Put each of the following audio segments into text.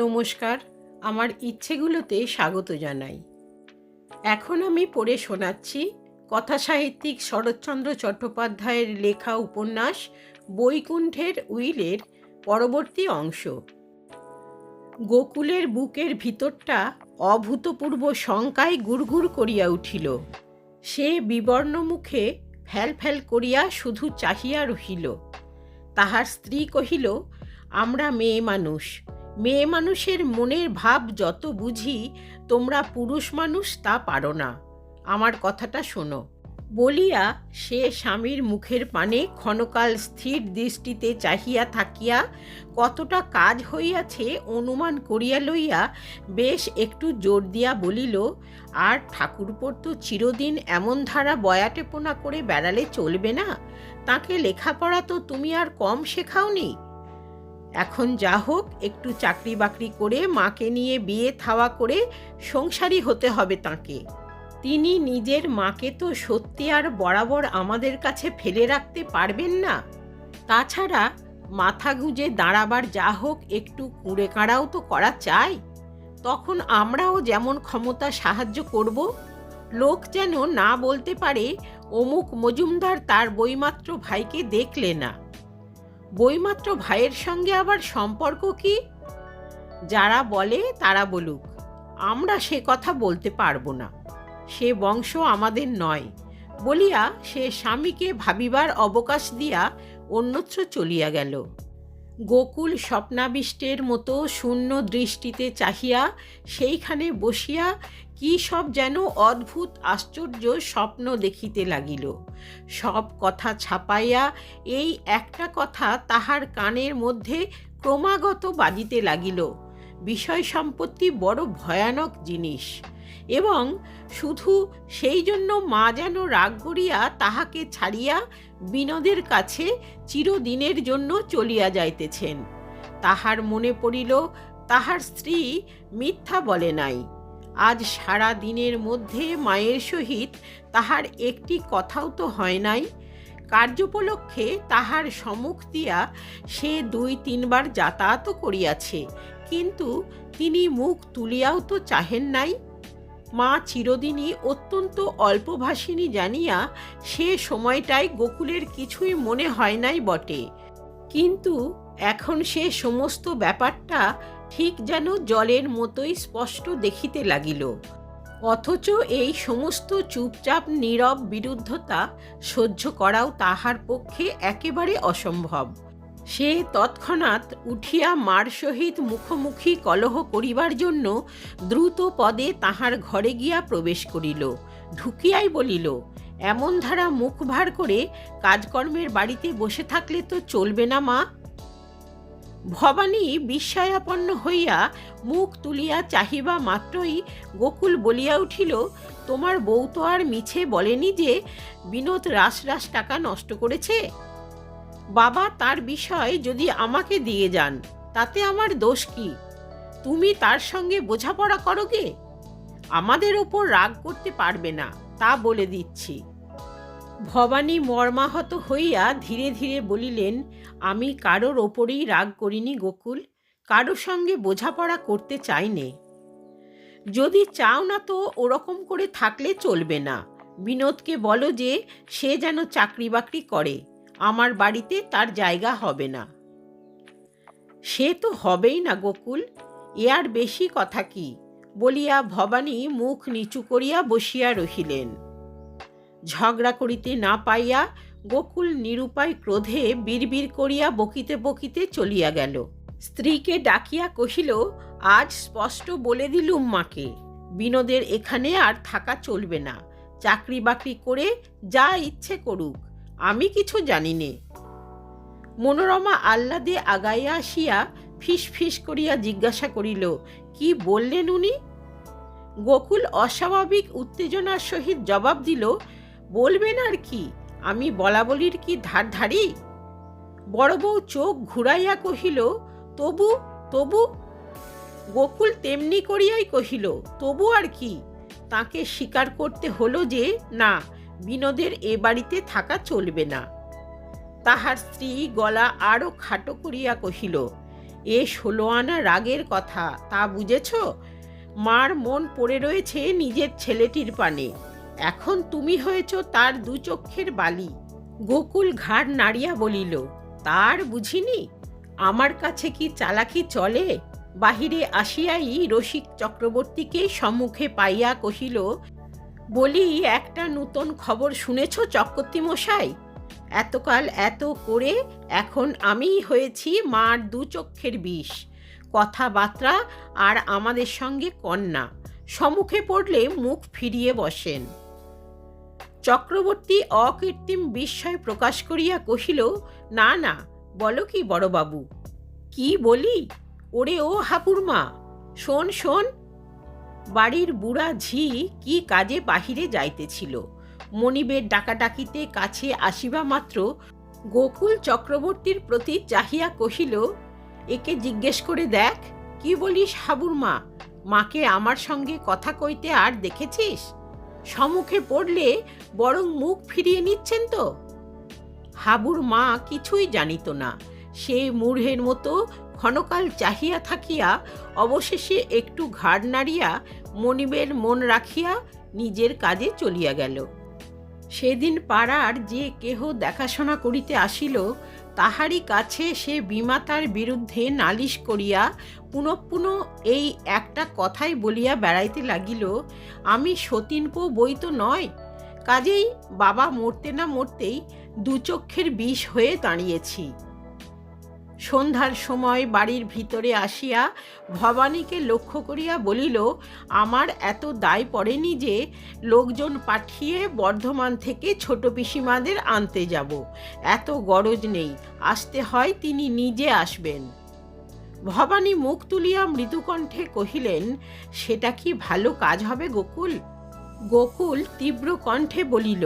নমস্কার, আমার ইচ্ছেগুলোতে স্বাগত জানাই। এখন আমি পড়ে শোনাচ্ছি কথাসাহিত্যিক শরৎচন্দ্র চট্টোপাধ্যায়ের লেখা উপন্যাস বৈকুণ্ঠের উইলের পরবর্তী অংশ। গোকুলের বুকের ভিতরটা অভূতপূর্ব শঙ্কায় গুড়গুড় করিয়া উঠিল। সে বিবর্ণ মুখে ফ্যাল ফ্যাল করিয়া শুধু চাহিয়া রহিল। তাহার স্ত্রী কহিল, আমরা মেয়ে মানুষ মেয়ে মানুষের মনের ভাব যত বুঝি, তোমরা পুরুষ মানুষ তা পারো না। আমার কথাটা শোনো। বলিয়া সে স্বামীর মুখের পানে ক্ষণকাল স্থির দৃষ্টিতে চাহিয়া থাকিয়া কতটা কাজ হইয়াছে অনুমান করিয়া লইয়া বেশ একটু জোর দিয়া বলিল, আর ঠাকুরপোর তো চিরদিন এমন ধারা বয়াটেপনা করে বেড়ালে চলবে না? তাকে লেখাপড়া তো তুমি আর কম শেখাওনি? এখন যা হোক, একটু চাকরি বাকরি করে মাকে নিয়ে বিয়ে থাওয়া করে সংসারী হতে হবে তাকে। তিনি নিজের মাকে তো সত্যি আর বরাবর আমাদের কাছে ফেলে রাখতে পারবেন না। তাছাড়া মাথা গুঁজে দাঁড়াবার যা হোক, একটু কুঁড়ে কাড়াও তো করা চাই। তখন আমরাও যেমন ক্ষমতা সাহায্য করব। লোক যেন না বলতে পারে, অমুক মজুমদার তার বইমাত্র ভাইকে দেখলে না। বইমাত্র ভাইয়ের সঙ্গে আবার সম্পর্ক কি? যারা বলে তারা বলুক। আমরা সে কথা বলতে পারব না। সে বংশ আমাদের নয়। বলিয়া সে স্বামীকে ভাবিবার অবকাশ দিয়া অন্যত্র চলিয়া গেল। গোকুল স্বপ্নাবিষ্টের মতো শূন্য দৃষ্টিতে চাহিয়া সেইখানে বসিয়া কি সব যেন অদ্ভুত আশ্চর্য স্বপ্ন দেখিতে লাগিল। সব কথা ছাপাইয়া এই একটা কথা তাহার কানের মধ্যে ক্রমাগত বাজিতে লাগিল। বিষয় সম্পত্তি বড় ভয়ানক জিনিস। এবং শুধু সেই জন্য মা যেন রাগ করিয়া তাহাকে ছাড়িয়া বিনোদের কাছে চিরদিনের জন্য চলিয়া যাইতেছেন। তাহার মনে পড়িল, তাহার স্ত্রী মিথ্যা বলে নাই। আজ সারা দিনের মধ্যে মায়ের সহিত তাহার একটি কথাও তো হয় নাই। কার্যোপলক্ষে তাহার সম্মুখ দিয়া সে দুই তিনবার যাতায়াতও করিয়াছে, কিন্তু তিনি মুখ তুলিয়াও তো চাহেন নাই। মা চিরদিনই অত্যন্ত অল্পভাষিনী জানিয়া সে সময়টায় গোকুলের কিছুই মনে হয় নাই বটে। কিন্তু এখন সে সমস্ত ব্যাপারটা ঠিক যেন জলের মতোই স্পষ্ট দেখিতে লাগিল। অথচ এই সমস্ত চুপচাপ নীরব বিরুদ্ধতা সহ্য করাও তাহার পক্ষে একেবারে অসম্ভব। সে তৎক্ষণাৎ উঠিয়া মার সহিত মুখোমুখি কলহ করিবার জন্য দ্রুত পদে তাহার ঘরে গিয়া প্রবেশ করিল। ঢুকিয়াই বলিল, এমন ধারা মুখ ভার করে কাজকর্মের বাড়িতে বসে থাকলে তো চলবে না মা। ভবানী বিস্ময়াপন্ন হইয়া মুখ তুলিয়া চাহিবা মাত্রই গোকুল বলিয়া উঠিল, তোমার বউ তো আর মিছে বলেনি যে বিনোদ রাস রাস টাকা নষ্ট করেছে? বাবা, তার বিষয় যদি আমাকে দিয়ে যান, তাতে আমার দোষ কি? তুমি তার সঙ্গে বোঝাপড়া করো গে? আমাদের ওপর রাগ করতে পারবে না, তা বলে দিচ্ছি। ভবানী মর্মাহত হইয়া ধীরে ধীরে বলিলেন, আমি কারোর ওপরেই রাগ করিনি গোকুল কারোর সঙ্গে বোঝাপড়া করতে চাইনে। যদি চাও না তো ওরকম করে থাকলে চলবে না। বিনোদকে বলো যে, সে যেন চাকরি বাকরি করে, আমার বাড়িতে তার জায়গা হবে না। সে তো হবেই না গোকুল, এ আর বেশি কথা কি? বলিয়া ভবানী মুখ নিচু করিয়া বসিয়া রহিলেন। ঝগড়া করিতে না পাইয়া গোকুল নিরুপায় ক্রোধে বিড়বিড় করিয়া বকিতে বকিতে চলিয়া গেল। স্ত্রীকে ডাকিয়া কহিল, আজ স্পষ্ট বলে দিলুম মাকে, বিনোদের এখানে আর থাকা চলবে না। চাকরি বাকরি করে যা ইচ্ছে করুক, আমি কিছু জানি নে। মনোরমা আহ্লাদে আগাইয়া আসিয়া ফিস ফিস করিয়া জিজ্ঞাসা করিল, কি বললেন উনি? গোকুল অস্বাভাবিক উত্তেজনার সহিত জবাব দিল বলবেন আর কি? আমি বলা বলির কি ধার ধারি? বড় বউ চোখ ঘুরাইয়া কহিল, তবু তবু? গোকুল তেমনি করিয়াই কহিল, তবু আর কি? তাকে স্বীকার করতে হলো যে, না, বিনোদের এ বাড়িতে থাকা চলবে না। তাহার স্ত্রী গলা আরও খাটো করিয়া কহিল, এ ষোলো আনা রাগের কথা, তা বুঝেছ? মার মন পড়ে রয়েছে নিজের ছেলেটির পানে। এখন তুমি হয়েছ তার দু চক্ষের বালি। গোকুল ঘাড় নাড়িয়া বলিল, তার বুঝিনি? আমার কাছে কি চালাকি চলে? বাহিরে আসিয়াই রসিক চক্রবর্তীকে সম্মুখে পাইয়া কহিল, বলি, একটা নূতন খবর শুনেছ চক্রবর্তী মশাই এতকাল এত করে এখন আমিই হয়েছি মার দু চক্ষের বিষ। কথাবার্তা আর আমাদের সঙ্গে কন্যা। সম্মুখে পড়লে মুখ ফিরিয়ে বসেন। চক্রবর্তী অকৃত্রিম বিস্ময় প্রকাশ করিয়া কহিল, না না, বলো কি বড়বাবু, কি বলি? ওরে ও হাপুরমা, শোন শোন, বাড়ির বুড়া ঝি কি কাজে বাহিরে যাইতেছিল? মনিবের ডাকাডাকিতে কাছে আসিবা মাত্র গোকুল চক্রবর্তীর প্রতি চাহিয়া কহিল, একে জিজ্ঞেস করে দেখ, কি বলিস হাবুর মা মাকে আমার সঙ্গে কথা কইতে আর দেখেছিস? সম্মুখে পড়লে বরং মুখ ফিরিয়ে নিচ্ছেন তো। হাবুর মা কিছুই জানিত না। সে মূঢ়ের মতো ক্ষণকাল চাহিয়া থাকিয়া অবশেষে একটু ঘাড় নাড়িয়া মনিবের মন রাখিয়া নিজের কাজে চলিয়া গেল। সেদিন পাড়ার যে কেহ দেখাশোনা করিতে আসিল তাহারই কাছে সে বিমাতার বিরুদ্ধে নালিশ করিয়া পুনঃ পুনঃ এই একটা কথাই বলিয়া বেড়াইতে লাগিল, আমি সতীনপো বই তো নয়। কাজেই বাবা মরতে না মরতেই দুচক্ষের বিষ হয়ে দাঁড়িয়েছি। সন্ধ্যার সময় বাড়ির ভিতরে আসিয়া ভবানীকে লক্ষ্য করিয়া বলিল, আমার এত দায় পড়েনি যে লোকজন পাঠিয়ে বর্ধমান থেকে ছোট পিসিমাদের আনতে যাব। এত গরজ নেই, আসতে হয় তিনি নিজে আসবেন। ভবানী মুখ তুলিয়া মৃদুকণ্ঠে কহিলেন, সেটা কি ভালো কাজ হবে গোকুল? গোকুল তীব্র কণ্ঠে বলিল,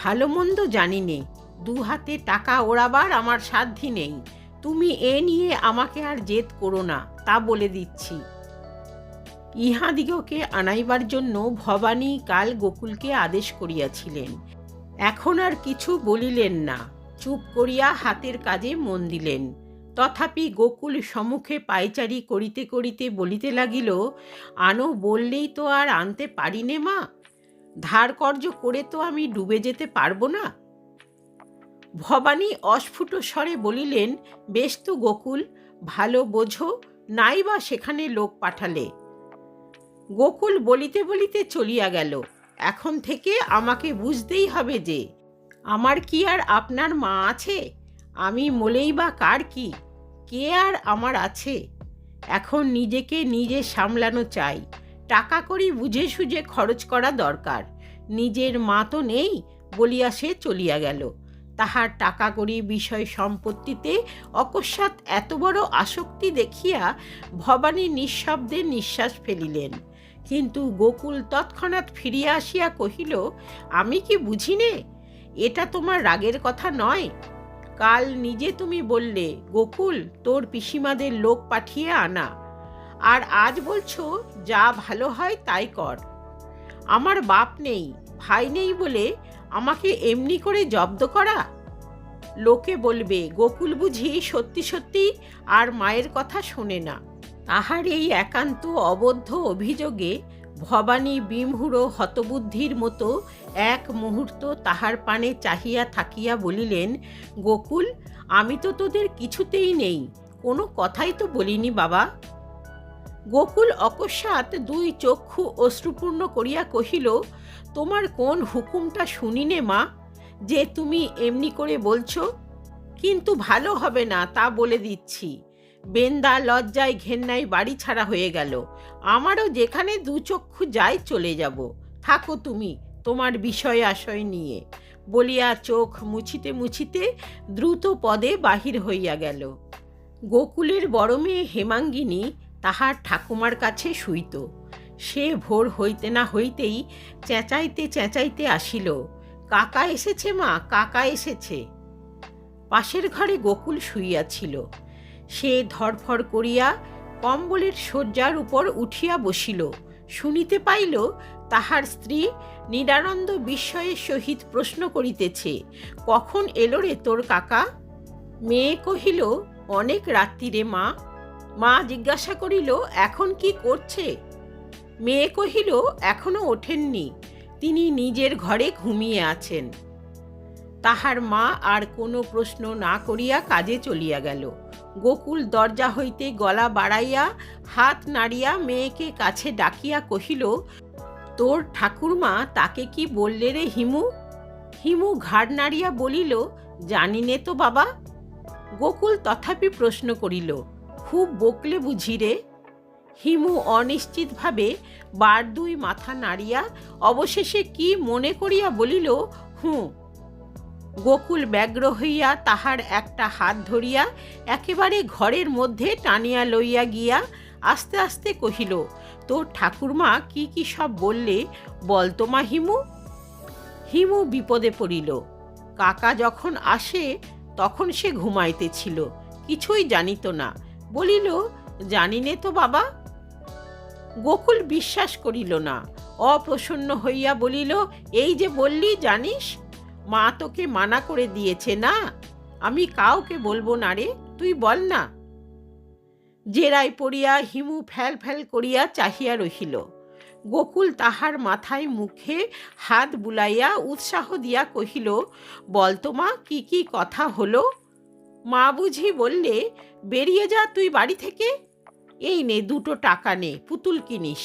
ভালো মন্দ জানি নে, দু হাতে টাকা ওড়াবার আমার সাধ্যি নেই। তুমি এ নিয়ে আমাকে আর জেদ করো না, তা বলে দিচ্ছি। ইহাদিগকে আনাইবার জন্য ভবানী কাল গোকুলকে আদেশ করিয়াছিলেন। এখন আর কিছু বলিলেন না, চুপ করিয়া হাতের কাজে মন দিলেন। তথাপি গোকুল সম্মুখে পায়চারি করিতে করিতে বলিতে লাগিল, আনো বললেই তো আর আনতে পারি নে মা? ধার কর্য করে তো আমি ডুবে যেতে পারব না? ভবানী অস্ফুট স্বরে বলিলেন, বেশ তো গোকুল, ভালো বোঝো নাই বা সেখানে লোক পাঠালে। গোকুল বলিতে বলিতে চলিয়া গেল, এখন থেকে আমাকে বুঝতেই হবে যে, আমার কি আর আপনার মা আছে? আমি মলেই বা কার কি? কে আর আমার আছে? এখন নিজেকে নিজে সামলানো চাই। টাকা করি বুঝে সুঝে খরচ করা দরকার। নিজের মা তো নেই বলিয়া সে চলিয়া গেল। তাহার টাকা করি বিষয় সম্পত্তিতে অকস্মাৎ এত বড় আসক্তি দেখিয়া ভবানী নিঃশব্দে নিঃশ্বাস ফেলিলেন। কিন্তু গোকুল তৎক্ষণাৎ ফিরিয়া আসিয়া কহিল, আমি কি বুঝি নে এটা তোমার রাগের কথা নয়। কাল নিজে তুমি বললে, গোকুল, তোর পিসিমাদের লোক পাঠিয়ে আনা। আর আজ বলছো, যা ভালো হয় তাই কর। আমার বাপ নেই, ভাই নেই বলে আমাকে এমনি করে জব্দ করা? লোকে বলবে, গোকুল বুঝি সত্যি সত্যি আর মায়ের কথা শোনে না। তাহার এই একান্ত অবদ্ধ অভিযোগে ভবানী বিমহুড়ো হতবুদ্ধির মতো এক মুহূর্ত তাহার পানে চাহিয়া থাকিয়া বলিলেন, গোকুল, আমি তো তোদের কিছুতেই নেই। কোনো কথাই তো বলিনি বাবা। গোকুল অকস্মাৎ দুই চক্ষু অশ্রুপূর্ণ করিয়া কহিল, তোমার কোন হুকুমটা শুনিনে মা? যে তুমি এমনি করে বলছো, কিন্তু ভালো হবে না তা বলে দিচ্ছি। বেন্দা লজ্জায় ঘেন্নায় বাড়ি ছাড়া হয়ে গেল। আমারও যেখানে দু চক্ষু যাই চলে যাব। থাকো তুমি, তোমার বিষয় আশয় নিয়ে। বলিয়া চোখ মুছিতে মুছিতে দ্রুত পদে বাহির হইয়া গেল। গোকুলের বড় মেয়ে হেমাঙ্গিনী তাহার ঠাকুমার কাছে শুইত। সে ভোর হইতে না হইতেই চেঁচাইতে চেঁচাইতে আসিল, কাকা এসেছে মা, কাকা এসেছে। পাশের ঘরে গোকুল শুইয়াছিল। সে ধরফর করিয়া কম্বলের শয্যার উপর উঠিয়া বসিল। শুনিতে পাইল, তাহার স্ত্রী নিরানন্দ বিস্ময়ের সহিত প্রশ্ন করিতেছে, কখন এলো রে তোর কাকা? মেয়ে কহিল, অনেক রাত্রিরে মা। মা জিজ্ঞাসা করিল, এখন কি করছে? মেয়ে কহিল, এখনও ওঠেননি। তিনি নিজের ঘরে ঘুমিয়ে আছেন। তাহার মা আর কোনো প্রশ্ন না করিয়া কাজে চলিয়া গেল। গোকুল দরজা হইতে গলা বাড়াইয়া হাত নাড়িয়া মেয়েকে কাছে ডাকিয়া কহিল, তোর ঠাকুরমা তাকে কি বললে রে হিমু? হিমু ঘাড় নাড়িয়া বলিল, জানি নে তো বাবা। গোকুল তথাপি প্রশ্ন করিল খুব বকলে বুঝি রে। হিমু অনিশ্চিতভাবে বার দুই মাথা নাড়িয়া অবশেষে কি মনে করিয়া বলিল, হুঁ। গোকুল ব্যগ্র হইয়া তাহার একটা হাত ধরিয়া একেবারে ঘরের মধ্যে টানিয়া লইয়া গিয়া আস্তে আস্তে কহিল, তোর ঠাকুরমা কি কি সব বললে বলতো মা হিমু। হিমু বিপদে পড়িল। কাকা যখন আসে তখন সে ঘুমাইতেছিল, কিছুই জানিত না। বলিল, জানি নে তো বাবা। গোকুল বিশ্বাস করিল না। অপ্রসন্ন হইয়া বলিল, এই যে বললি, জানিস? মা তোকে মানা করে দিয়েছে না? আমি কাউকে বলব না রে, তুই বল না। জেরায় পড়িয়া হিমু ফ্যাল ফ্যাল করিয়া চাহিয়া রহিল। গোকুল তাহার মাথায় মুখে হাত বুলাইয়া উৎসাহ দিয়া কহিল বলতো মা, কি কি কথা হলো? মা বুঝি বললে, বেরিয়ে যা তুই বাড়ি থেকে। এই নে দুটো টাকা নে, পুতুল কিনিস।